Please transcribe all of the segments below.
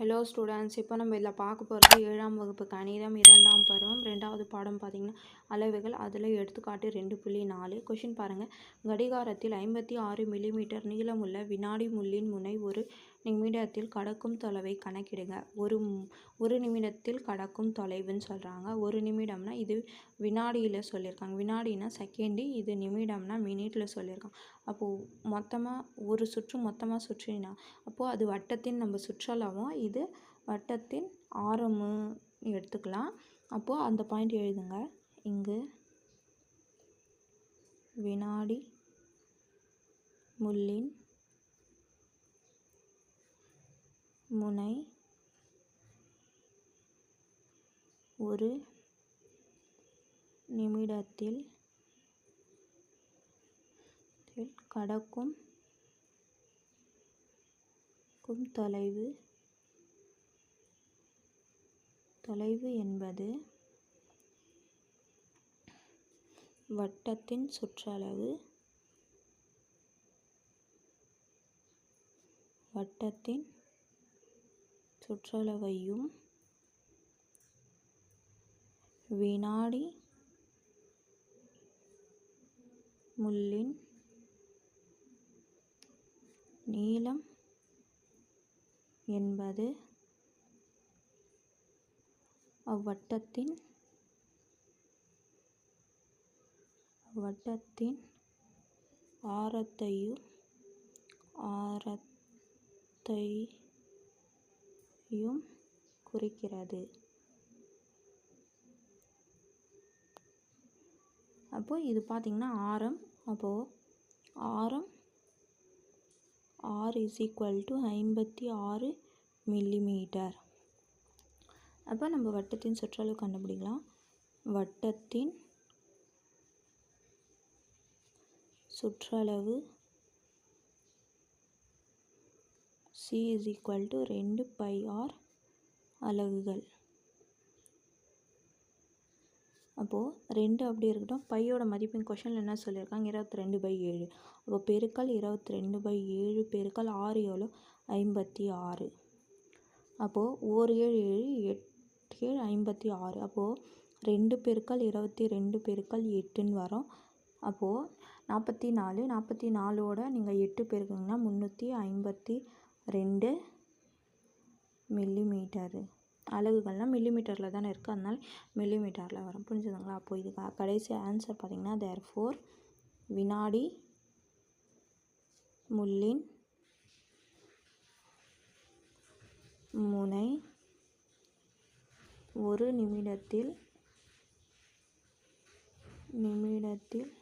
Hello students இப்போ நம்ம இதில் பார்க்க போகிறது ஏழாம் வகுப்பு கணிதம் இரண்டாம் பருவம் ரெண்டாவது பாடம் பார்த்திங்கன்னா அளவுகள். அதில் எடுத்துக்காட்டு ரெண்டு புள்ளி நாலு. கொஷின் பாருங்கள் கடிகாரத்தில் ஐம்பத்தி ஆறு மில்லிமீட்டர் நீளமுள்ள வினாடி முள்ளின் முனை ஒரு நிமிடத்தில் கடக்கும் தொலைவை கணக்கிடுங்க. ஒரு ஒரு நிமிடத்தில் கடக்கும் தொலைவுன்னு சொல்கிறாங்க ஒரு நிமிடம்னா இது வினாடியில் சொல்லியிருக்காங்க. வினாடினா செகண்டு இது நிமிடம்னா மினிட்டில் சொல்லியிருக்காங்க. அப்போது மொத்தமாக ஒரு சுற்று மொத்தமாக சுற்றினா அப்போது அது வட்டத்தின் நம்ம சுற்றளவும் இது வட்டத்தின் ஆரமும் எடுத்துக்கலாம். அப்போது அந்த பாயிண்ட் எழுதுங்க. இங்கு வினாடி முள்ளின் முனை ஒரு நிமிடத்தில் கடக்கும் தொலைவு தொலைவு என்பது வட்டத்தின் சுற்றளவு வட்டத்தின் சுற்றளவையும் வினாடி முள்ளின் நீளம் என்பது அவ்வட்டத்தின் வட்டத்தின் ஆரத்தையும் ஆரத்தையும் குறிக்கிறது. அப்போது இது பார்த்திங்கன்னா ஆரம். அப்போது ஆரம் ஆர் இஸ் ஈக்குவல் டு ஐம்பத்தி ஆறு மில்லிமீட்டர் அப்போ நம்ம வட்டத்தின் சுற்றளவு கண்டுபிடிக்கலாம். வட்டத்தின் சுற்றளவு சி இஸ் ஈக்குவல் டு ரெண்டு பை ஆர் அலகுகள். அப்போது ரெண்டு அப்படி இருக்கட்டும். பையோட மதிப்பு கொஷனில் என்ன சொல்லியிருக்காங்க? இருபத்தி ரெண்டு பை ஏழு. அப்போ பெருக்கல் இருபத்தி ரெண்டு பை ஏழு பெருக்கல் ஆறு எவ்வளோ? ஐம்பத்தி ஆறு. அப்போது ஒரு ஏழு ஏழு எட்டு ஏழு ஐம்பத்தி ஆறு. அப்போது ரெண்டு பெருக்கல் இருபத்தி ரெண்டு பெருக்கல் எட்டுன்னு வரும். அப்போது நாற்பத்தி நாலு நாற்பத்தி நாலோட நீங்கள் எட்டு பெருக்குங்கன்னா முந்நூற்றி ஐம்பத்தி ரெண்டு மில்லிமீட்டரு. அலகுகள்னால் மில்லிமீட்டரில் தானே இருக்குது அதனால் மில்லிமீட்டரில் வரும். புரிஞ்சுதுங்களா? அப்போது இது கடைசி ஆன்சர் பார்த்திங்கன்னா தேர் ஃபோர் வினாடி முள்ளின் முனை ஒரு நிமிடத்தில் நிமிடத்தில்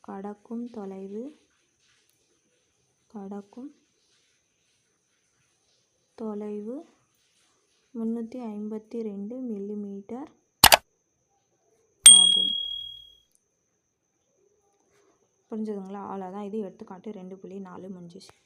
கடக்கும் தொலைவு கடக்கும் தொலைவு முந்நூற்றி ஐம்பத்தி ரெண்டு மில்லிமீட்டர் ஆகும். புரிஞ்சுதுங்களா? அவ்வளோதான் இது எடுத்துக்காட்டு. ரெண்டு புள்ளி நாலு முடிஞ்சிச்சு.